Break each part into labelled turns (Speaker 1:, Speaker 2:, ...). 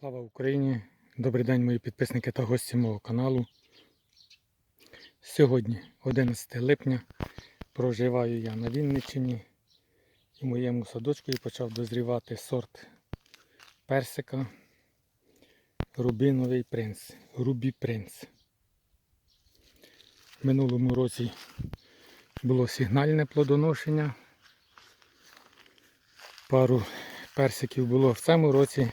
Speaker 1: Слава Україні! Добрий день, мої підписники та гості мого каналу. Сьогодні, 11 липня, проживаю я на Вінниччині і моєму садочку почав дозрівати сорт персика Рубіновий принц. Рубі принц. В минулому році було сигнальне плодоношення. Пару персиків було в цьому році.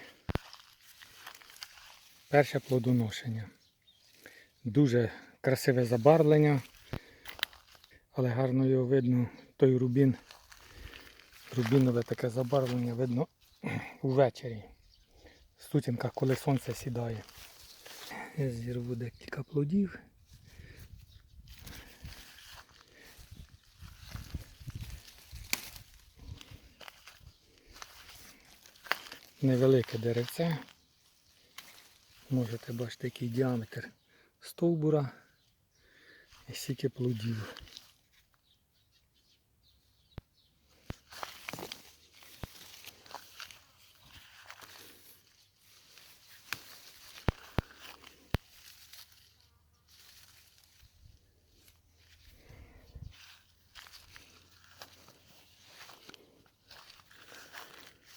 Speaker 1: Перше плодоношення. Дуже красиве забарвлення, але гарно його видно, той рубін, рубінове таке забарвлення видно увечері. В сутінках, коли сонце сідає. Я зірву декілька плодів. Невелике деревце. Можете бачити, який діаметр стовбура і стільки плодів.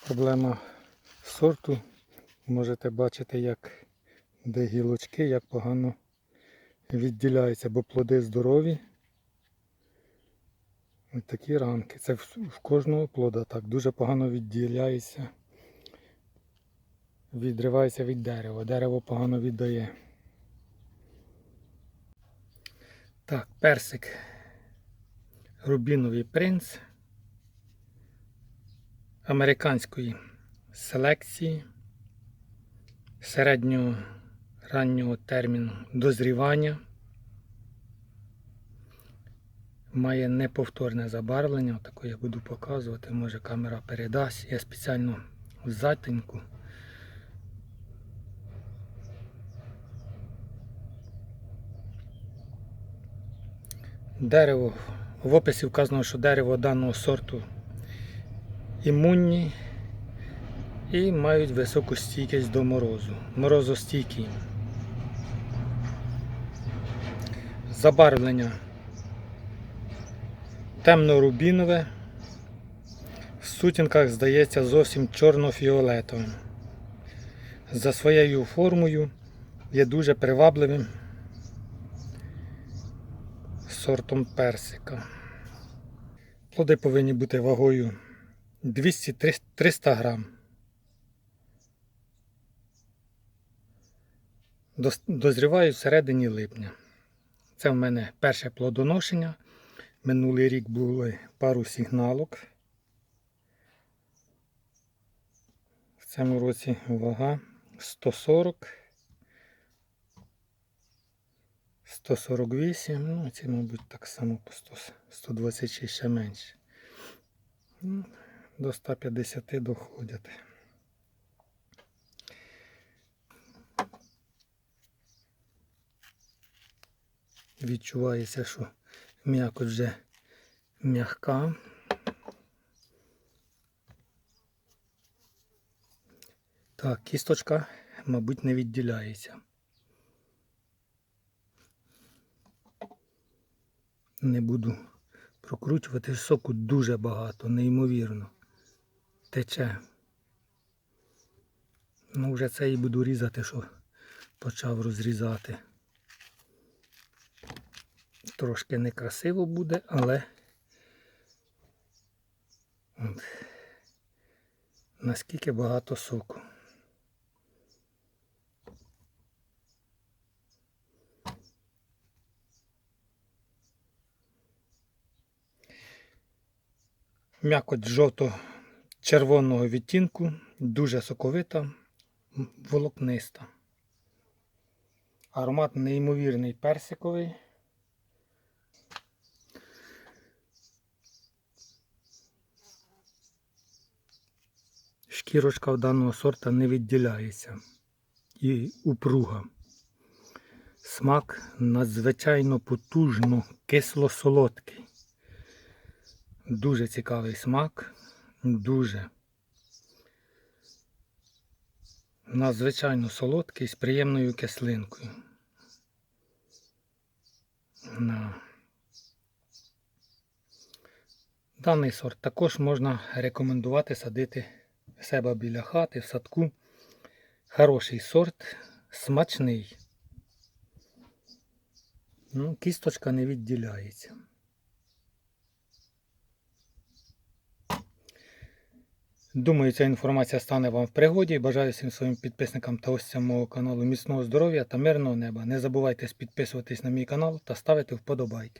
Speaker 1: Проблема сорту можете бачити, як де гілочки, як погано відділяються, бо плоди здорові. Ось такі рамки. Це в кожного плода так дуже погано відділяється, відривається від дерева. Дерево погано віддає. Так, персик. Рубіновий принц американської селекції середнього раннього терміну дозрівання. Має неповторне забарвлення, отаке я буду показувати, може камера передасть. Я спеціально в затінку. Дерево, в описі вказано, що дерево даного сорту імунні і мають високу стійкість до морозу. Морозостійкі. Забарвлення темно-рубінове. В сутінках здається зовсім чорно-фіолетовим. За своєю формою є дуже привабливим сортом персика. Плоди повинні бути вагою 200-300 грам. Дозріваю всередині липня. Це в мене перше плодоношення. Минулий рік були пару сигналок. В цьому році вага 140, 148, ну ці, мабуть, так само по 100, 126 ще менше. Ну, До 150 доходять. Відчувається, що м'якоть вже м'ягка. Так, кісточка, мабуть, не відділяється. Не буду прокручувати соку дуже багато, неймовірно. Тече. Ну, вже це і буду різати, що почав розрізати. Трошки некрасиво буде, але от, наскільки багато соку. М'якоть жовто-червоного відтінку, дуже соковита, волокниста. Аромат неймовірний персиковий. Шкірочка в даного сорта не відділяється і упруга. Смак надзвичайно потужно кисло-солодкий. Дуже цікавий смак, дуже. надзвичайно солодкий з приємною кислинкою. На. Даний сорт також можна рекомендувати садити в себе біля хати, в садку. Хороший сорт, смачний. Ну, кісточка не відділяється. Думаю, ця інформація стане вам в пригоді. Бажаю всім своїм підписникам та гостям мого каналу міцного здоров'я та мирного неба. Не забувайте підписуватись на мій канал та ставити вподобайки.